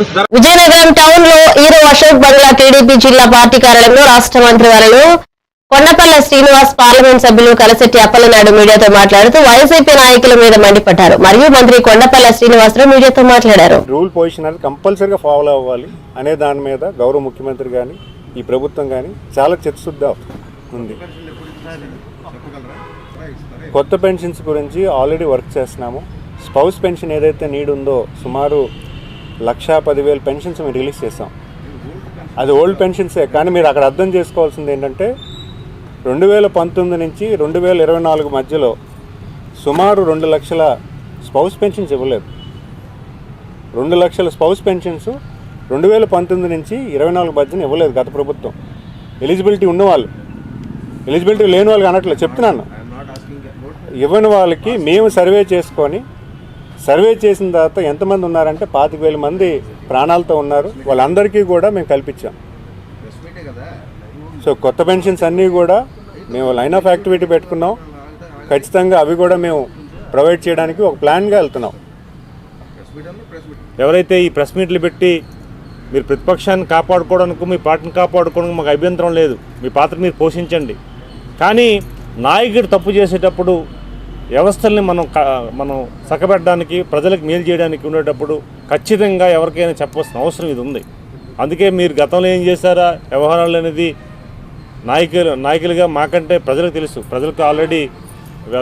విజయనగరం టౌన్లో ఈరో అశోక్ బంగ్లా టీడీపీ జిల్లా పార్టీ కార్యాలయంలో రాష్ట్ర మంత్రి వారిలో కొండపల్లి శ్రీనివాస్ పార్లమెంట్ సభ్యులు కలశెట్టి అప్పలనాయుడు మీడియాతో మాట్లాడుతూ వైసీపీ నాయకుల మీద మండిపడ్డారు. మరియు మంత్రి కొండపల్లి శ్రీనివాసరావు మీడియాతో మాట్లాడారు. రూల్ పొజిషన్ అనేది కంపల్సరీగా ఫాలో అవ్వాలి అనే దాని మీద గౌరవ ముఖ్యమంత్రి కానీ ఈ ప్రభుత్వం కానీ చాలా చిత్తశుద్ధి ఉంది కొత్త పెన్షన్స్ గురించి ఆల్రెడీ వర్క్ చేస్తున్నాము. స్పౌస్ పెన్షన్ ఏదైతే నీడ్ ఉందో సుమారు లక్షా పదివేల పెన్షన్స్ మేము రిలీజ్ చేసాం అది ఓల్డ్ పెన్షన్సే కానీ మీరు అక్కడ అర్థం చేసుకోవాల్సింది ఏంటంటే రెండు వేల పంతొమ్మిది నుంచి రెండు వేల ఇరవై నాలుగు మధ్యలో సుమారు రెండు లక్షల స్పౌస్ పెన్షన్స్ ఇవ్వలేదు. రెండు లక్షల స్పౌస్ పెన్షన్స్ రెండు వేల పంతొమ్మిది నుంచి ఇరవై నాలుగు మధ్యన ఇవ్వలేదు గత ప్రభుత్వం. ఎలిజిబిలిటీ ఉన్నవాళ్ళు. ఎలిజిబిలిటీ లేని వాళ్ళకి అనట్లేదు చెప్తున్నాను. ఇవ్వని వాళ్ళకి మేము సర్వే చేసుకొని సర్వే చేసిన తర్వాత ఎంతమంది ఉన్నారంటే పాతిక వేల మంది ప్రాణాలతో ఉన్నారు. వాళ్ళందరికీ కూడా మేము కల్పించాం. సో కొత్త పెన్షన్స్ అన్నీ కూడా మేము లైన్ ఆఫ్ యాక్టివిటీ పెట్టుకున్నాం. ఖచ్చితంగా అవి కూడా మేము ప్రొవైడ్ చేయడానికి ఒక ప్లాన్గా వెళ్తున్నాం. ఎవరైతే ఈ ప్రెస్ మీట్లు పెట్టి మీరు ప్రతిపక్షాన్ని కాపాడుకోవడానికి మీ పార్టీని కాపాడుకోవడానికి మాకు అభ్యంతరం లేదు. మీ పాత్ర మీరు పోషించండి. కానీ నాయకుడు తప్పు చేసేటప్పుడు వ్యవస్థల్ని మనం మనం చక్కబెట్టడానికి ప్రజలకు మేలు చేయడానికి ఉండేటప్పుడు ఖచ్చితంగా ఎవరికైనా చెప్పవలసిన అవసరం ఇది ఉంది. అందుకే మీరు గతంలో ఏం చేశారా? వ్యవహారాలు అనేది నాయకులు నాయకులుగా మాకంటే ప్రజలకు తెలుసు. ప్రజలకు ఆల్రెడీ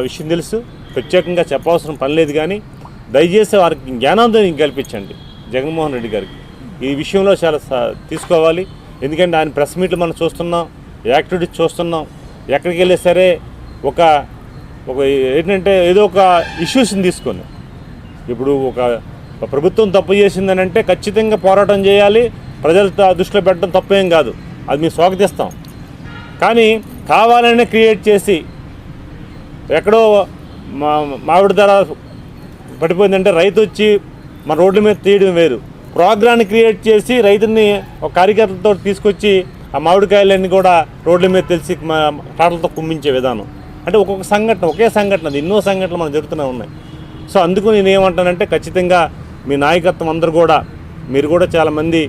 విషయం తెలుసు. ప్రత్యేకంగా చెప్పవలసిన పని లేదు కానీ దయచేసి వారికి జ్ఞానాందోని కల్పించండి జగన్మోహన్ రెడ్డి గారికి. ఈ విషయంలో చాలా స- తీసుకోవాలి. ఎందుకంటే ఆయన ప్రెస్ మీట్లు మనం చూస్తున్నాం యాక్టివిటీస్ చూస్తున్నాం. ఎక్కడికి వెళ్ళి సరే ఒక ఒక ఏంటంటే ఏదో ఒక ఇష్యూస్ని తీసుకొని. ఇప్పుడు ఒక ప్రభుత్వం తప్పు చేసిందని అంటే ఖచ్చితంగా పోరాటం చేయాలి ప్రజల దృష్టిలో పెట్టడం తప్పేం కాదు. అది మేము స్వాగతిస్తాం. కానీ కావాలనే క్రియేట్ చేసి ఎక్కడో మా మామిడి ధర పడిపోయిందంటే రైతు వచ్చి మన రోడ్ల మీద తీయడం వేరు. ప్రోగ్రాన్ని క్రియేట్ చేసి రైతుని ఒక కార్యకర్తలతో తీసుకొచ్చి ఆ మామిడికాయలన్నీ కూడా రోడ్ల మీద తెలిసి మా పాటలతో కుమ్మించే విధానం. అంటే ఒక్కొక్క సంఘటన ఒకే సంఘటన అది ఎన్నో సంఘటనలు మనం జరుగుతూనే ఉన్నాయి. సో అందుకు నేను ఏమంటానంటే ఖచ్చితంగా మీ నాయకత్వం అందరూ కూడా మీరు కూడా చాలామంది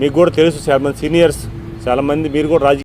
మీకు కూడా తెలుసు చాలామంది సీనియర్స్ చాలామంది మీరు కూడా రాజకీయ